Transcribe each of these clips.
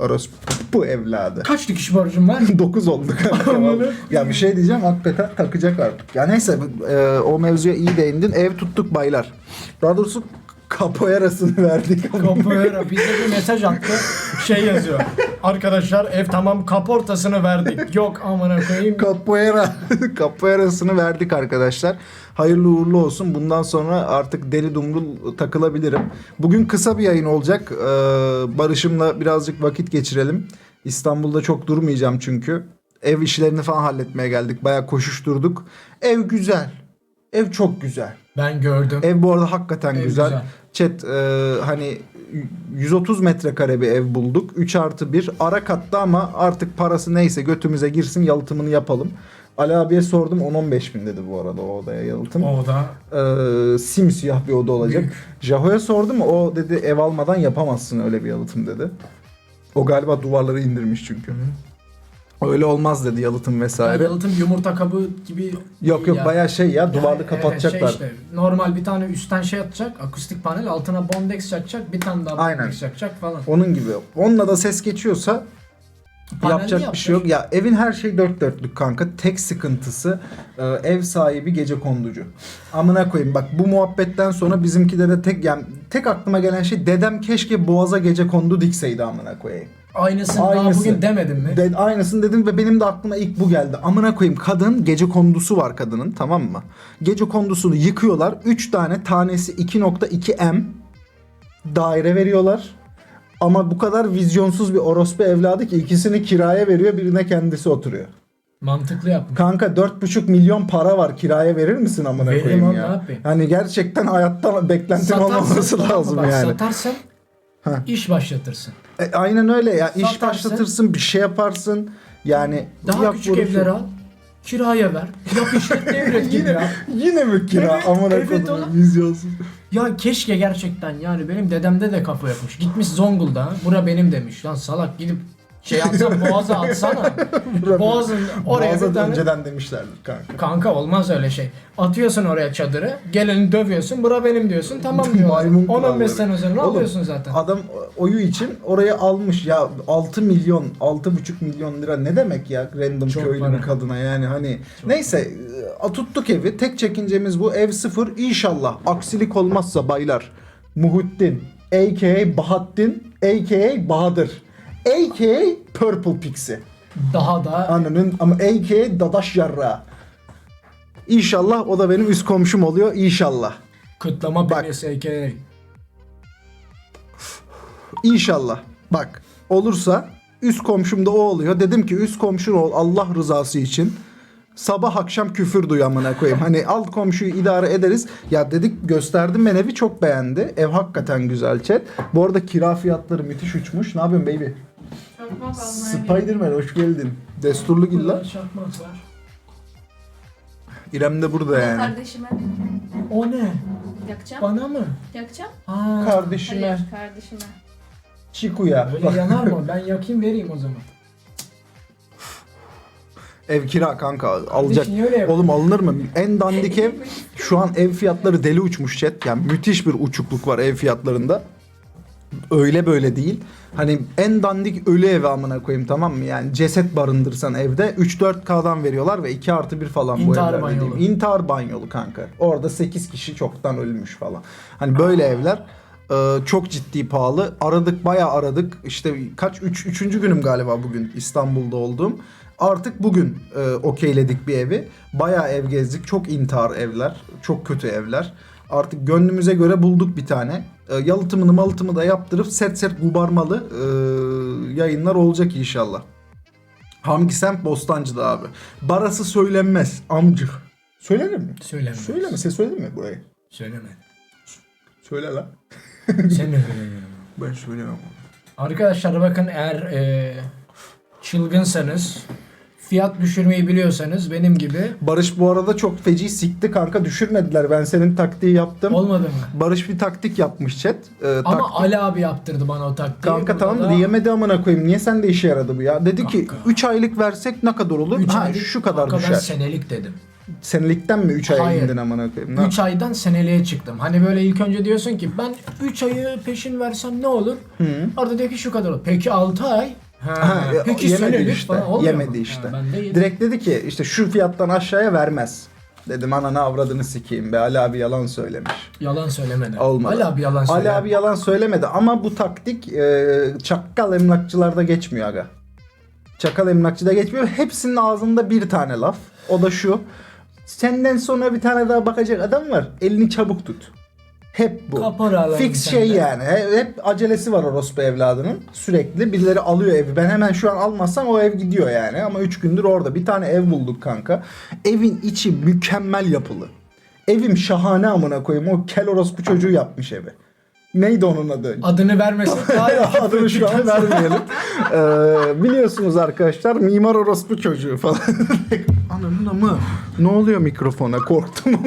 Orospu evladı. Kaç dikiş borcum var? 9 oldu kanka. Ya bir şey diyeceğim hakikaten takacak artık. Ya neyse e, o mevzuya iyi değindin. Ev tuttuk baylar. Daha doğrusu kapoeirasını verdik. Capoeira bize bir mesaj attı. Şey yazıyor. Arkadaşlar ev tamam kaportasını verdik. Yok amına koyayım. Capoeira. Capoeirasını verdik arkadaşlar. Hayırlı uğurlu olsun. Bundan sonra artık deli dumrul takılabilirim. Bugün kısa bir yayın olacak. Ee, Barış'ımla birazcık vakit geçirelim. İstanbul'da çok durmayacağım çünkü. Ev işlerini falan halletmeye geldik. Bayağı koşuşturduk. Ev güzel. Ev çok güzel. Ben gördüm. Ev bu arada hakikaten Ev güzel. güzel. Chat e, hani 130 metrekare bir ev bulduk. 3 artı 1 ara katta ama artık parası neyse götümüze girsin yalıtımını yapalım. Ali abiye sordum 10-15 bin dedi bu arada o odaya yalıtım. O da Ee, simsiyah bir oda olacak. Büyük. Jaho'ya sordum o dedi ev almadan yapamazsın öyle bir yalıtım dedi. O galiba duvarları indirmiş çünkü. Öyle olmaz dedi yalıtım vesaire. yalıtım yumurta kabı gibi Yok yok Ya. bayağı şey ya duvarı Yani, kapatacaklar. Şey işte, normal bir tane üstten şey atacak, akustik panel altına bondex çakacak, bir tane daha Aynen. bondex çakacak falan. Onun gibi. Onunla da ses geçiyorsa Panelli yapacak bir şey yok. Ya evin her şey dört dörtlük kanka. Tek sıkıntısı e, ev sahibi gece konducu. Amına koyayım bak bu muhabbetten sonra bizimkide de tek yani tek aklıma gelen şey dedem keşke boğaza gece kondu dikseydi amına koyayım. Aynısını daha Aynısı. bugün demedim mi? De, aynısını dedim ve benim de aklıma ilk bu geldi. Amına koyayım kadın gece kondusu var kadının tamam mı? Gece kondusunu yıkıyorlar. 3 tane tanesi 2.2 M daire veriyorlar. Ama bu kadar vizyonsuz bir orospu evladı ki ikisini kiraya veriyor birine kendisi oturuyor. Mantıklı yapmış. Kanka 4,5 milyon para var kiraya verir misin amına Veririm koyayım ya? ne yapayım? Hani gerçekten hayattan beklentin olmaması lazım Bak, yani. Satarsan Ha. iş başlatırsın. E, aynen öyle ya. İş Satarsın. başlatırsın, bir şey yaparsın. Yani Daha yap küçük evler al. Kiraya ver. Yap işlet devret gibi ya. Yine mi kira? Evet, Amına evet oğlum. vizyonsuz. Ya keşke gerçekten yani benim dedemde de kafa yapmış. Gitmiş Zonguldak'a. Bura benim demiş. Lan salak gidip şey atsan boğaza atsana. Boğazın oraya Boğaza bir tane... önceden demişlerdir kanka. Kanka olmaz öyle şey. Atıyorsun oraya çadırı. Geleni dövüyorsun. Bura benim diyorsun. Tamam diyorlar. Maymun 10-15 kuralları. sene üzerine Oğlum, alıyorsun zaten. Adam oyu için oraya almış ya 6 milyon 6,5 milyon lira ne demek ya random Çok köylü para. bir kadına yani hani neyse e, tuttuk evi tek çekincemiz bu ev sıfır inşallah aksilik olmazsa baylar Muhittin a.k.a. Bahattin a.k.a. Bahadır a.k.a. Purple Pixie Daha da Ananın ama a.k.a. Dadaş Yarra İnşallah o da benim üst komşum oluyor inşallah. kıtlama Bak. penisi a.k.a. İnşallah. Bak olursa üst komşum da o oluyor. Dedim ki üst komşun ol Allah rızası için. Sabah akşam küfür duy amına koyayım. Hani alt komşuyu idare ederiz. Ya dedik gösterdim ben evi çok beğendi. Ev hakikaten güzel chat. Bu arada kira fiyatları müthiş uçmuş. Ne yapıyorsun baby? Çakmak almaya. Spiderman hoş geldin. Desturlu gilla. Çakmak var. İrem de burada yani. Kardeşime O ne? yakacağım. Bana mı? Yakacağım. Aa, Kardeşime. Hayır kardeşime. Çikuya. Öyle yanar mı? Ben yakayım vereyim o zaman. Ev kira kanka alacak. öyle? Oğlum alınır mı? En dandik ev şu an ev fiyatları deli uçmuş chat. Yani müthiş bir uçukluk var ev fiyatlarında. Öyle böyle değil. Hani en dandik ölü evi amına koyayım tamam mı? Yani ceset barındırsan evde 3-4K'dan veriyorlar ve 2 artı 1 falan İntihar bu evler banyolu. dediğim. İntihar banyolu kanka. Orada 8 kişi çoktan ölmüş falan. Hani böyle evler e, çok ciddi pahalı. Aradık bayağı aradık. İşte kaç 3 üç, üçüncü günüm galiba bugün İstanbul'da olduğum. Artık bugün e, okeyledik bir evi. Bayağı ev gezdik. Çok intihar evler. Çok kötü evler. Artık gönlümüze göre bulduk bir tane. E, yalıtımını malıtımı da yaptırıp sert sert gubarmalı e, yayınlar olacak inşallah. Hamdi Semt Bostancı'da abi. Barası söylenmez amcık. Söylenir mi? Söyleme. Söyleme. Sen söyledin mi burayı? Söyleme. Söyle lan. Sen ne söylüyorsun? Ben söyleyemem. Arkadaşlar bakın eğer e, çılgınsanız fiyat düşürmeyi biliyorsanız benim gibi Barış bu arada çok feci sikti kanka düşürmediler. Ben senin taktiği yaptım. olmadı mı? Barış bir taktik yapmış chat. Ee, Ama taktik- Ali abi yaptırdı bana o taktiği. Kanka tamam da diyemedi amına koyayım. Niye sende işe yaradı bu ya? Dedi ki Kanka. 3 aylık versek ne kadar olur? üç ha aylık- şu kadar kanka Ben düşer. senelik dedim. Senelikten mi 3 aya Hayır. indin amına koyayım? Ne- 3 aydan seneliğe çıktım. Hani böyle ilk önce diyorsun ki ben 3 ayı peşin versem ne olur? Orada diyor ki şu kadar olur. Peki 6 ay? Ha, Ha, peki yemedi işte. falan olmuyor Yemedi mu? işte. Ha, ben de yedim. Direkt dedi ki işte şu fiyattan aşağıya vermez. Dedim ananı avradını sikeyim be Ali abi yalan söylemiş. Yalan söylemedi. Olmadı. Ali abi yalan Ali söylemedi. abi yalan söylemedi ama bu taktik e, çakkal emlakçılarda geçmiyor aga. Çakal emlakçıda geçmiyor. Hepsinin ağzında bir tane laf. O da şu. Senden sonra bir tane daha bakacak adam var. Elini çabuk tut. Hep bu. Kapora Fix şey yani. He- Hep acelesi var orospu evladının. Sürekli birileri alıyor evi. Ben hemen şu an almazsam o ev gidiyor yani. Ama 3 gündür orada. Bir tane ev bulduk kanka. Evin içi mükemmel yapılı. Evim şahane amına koyayım. O kel orospu çocuğu yapmış evi. Neydi onun adı? Adını vermesek daha iyi. Adını şu an vermeyelim. Ee, biliyorsunuz arkadaşlar mimar orospu çocuğu falan. Ananın amı. Ne oluyor mikrofona? Korktum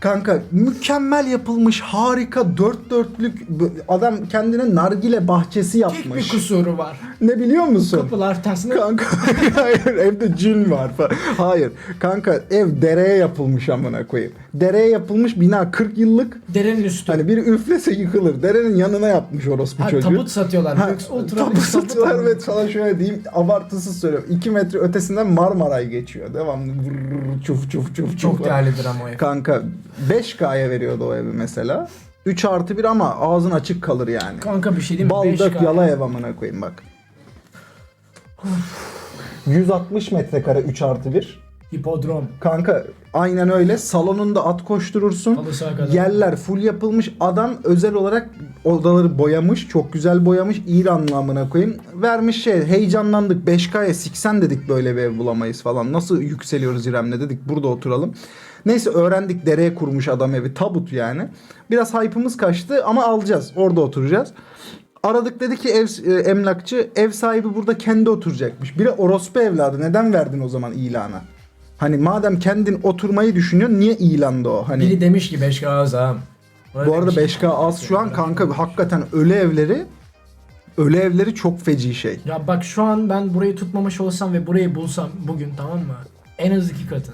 Kanka mükemmel yapılmış harika dört dörtlük adam kendine nargile bahçesi Tek bir yapmış. kusuru var. Ne biliyor musun? Kapılar tersine Kanka hayır evde cin var falan. Hayır kanka ev dereye yapılmış amına koyayım. Dereye yapılmış bina 40 yıllık. derenin üstü. Hani biri üflese yıkılır. Derenin yanına yapmış orospu ha, çocuğu. tabut satıyorlar. Ha, ultra tabut satıyorlar tabut. ve sana şöyle diyeyim abartısız söylüyorum. 2 metre ötesinden Marmaray geçiyor. Devamlı vırrrr, çuf çuf çuf Çok çuf. değerlidir ama o ev. Kanka 5K'ya veriyordu o evi mesela. 3 artı 1 ama ağzın açık kalır yani. Kanka bir şey diyeyim mi? Bal 5K. dök yala ev amına koyayım bak. 160 metrekare 3 artı 1. Hipodrom. Kanka aynen öyle. Salonunda at koşturursun. Halı saha kadar. Yerler full yapılmış. Adam özel olarak odaları boyamış. Çok güzel boyamış. İranlı amına koyayım. Vermiş şey heyecanlandık. 5K'ya 80 dedik böyle bir ev bulamayız falan. Nasıl yükseliyoruz İrem'le dedik. Burada oturalım. Neyse öğrendik dereye kurmuş adam evi. Tabut yani. Biraz hype'ımız kaçtı ama alacağız. Orada oturacağız. Aradık dedi ki ev e, emlakçı ev sahibi burada kendi oturacakmış. Biri orospu evladı. Neden verdin o zaman ilana? Hani madem kendin oturmayı düşünüyorsun niye ilanda o? Hani Biri demiş ki 5K az ha. Bu arada demiş. 5K az şu an kanka hakikaten ölü evleri ölü evleri çok feci şey. Ya bak şu an ben burayı tutmamış olsam ve burayı bulsam bugün tamam mı? En az iki katı.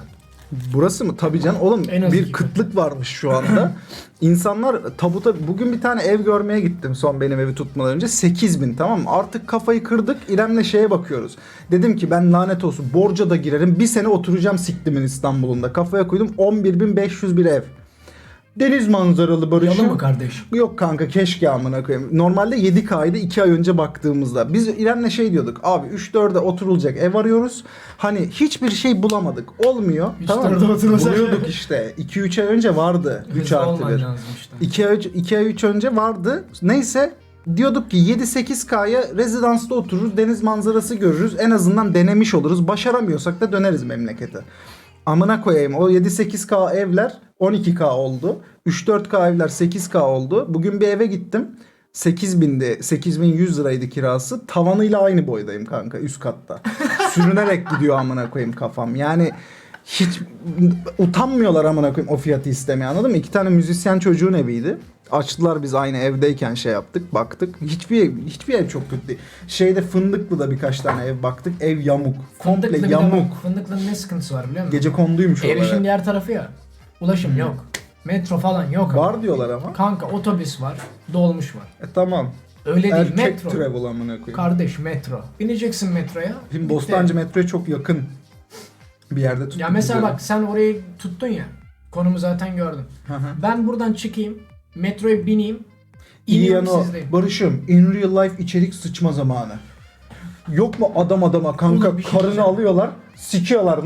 Burası mı? Tabii can. Oğlum En az bir iki kıtlık varmış şu anda. İnsanlar tabuta bugün bir tane ev görmeye gittim son benim evi tutmadan önce 8000 tamam mı? Artık kafayı kırdık. İrem'le şeye bakıyoruz. Dedim ki ben lanet olsun borca da girerim. Bir sene oturacağım siktimin İstanbul'unda. Kafaya koydum 11500 bir ev. Deniz manzaralı barışım. Yalı mı kardeş? Yok kanka keşke amına koyayım. Normalde 7K'ydı 2 ay önce baktığımızda. Biz İrem'le şey diyorduk. Abi 3-4'e oturulacak ev arıyoruz. Hani hiçbir şey bulamadık. Olmuyor. Tamam mı? Buluyorduk işte. 2-3 ay önce vardı. 3 Hızlı artı olman 1. lazım işte. 2 ay, 2 ay 3 önce vardı. Neyse diyorduk ki 7-8K'ya rezidansta otururuz. Deniz manzarası görürüz. En azından denemiş oluruz. Başaramıyorsak da döneriz memlekete. Amına koyayım o 7-8K evler 12K oldu. 3-4K evler 8K oldu. Bugün bir eve gittim. 8000'di. 8100 liraydı kirası. Tavanıyla aynı boydayım kanka üst katta. Sürünerek gidiyor amına koyayım kafam. Yani hiç utanmıyorlar amına koyayım o fiyatı istemeye anladın mı? İki tane müzisyen çocuğun eviydi. Açtılar biz aynı evdeyken şey yaptık baktık. Hiçbir hiçbir ev çok kötü değil. Şeyde Fındıklı'da birkaç tane ev baktık. Ev yamuk. Komple Fındıklı bir de yamuk. Fındıklı'nın ne sıkıntısı var biliyor musun? Gece konduymuş Erişim oralara. diğer tarafı ya. Ulaşım yok. Metro falan yok ama. Var diyorlar ama. Kanka otobüs var. Dolmuş var. E tamam. Öyle değil Erkek metro. travel amına koyayım. Kardeş metro. Bineceksin metroya. Şimdi bitti. Bostancı metroya çok yakın bir yerde tuttuk. Ya mesela bak sen orayı tuttun ya. Konumu zaten gördüm. Ben buradan çıkayım. Metroya bineyim. İyi İniyorum yanı o. sizdeyim. Barış'ım in real life içerik sıçma zamanı. Yok mu adam adama kanka Oğlum bir şey karını diyeceğim. alıyorlar sikiyorlar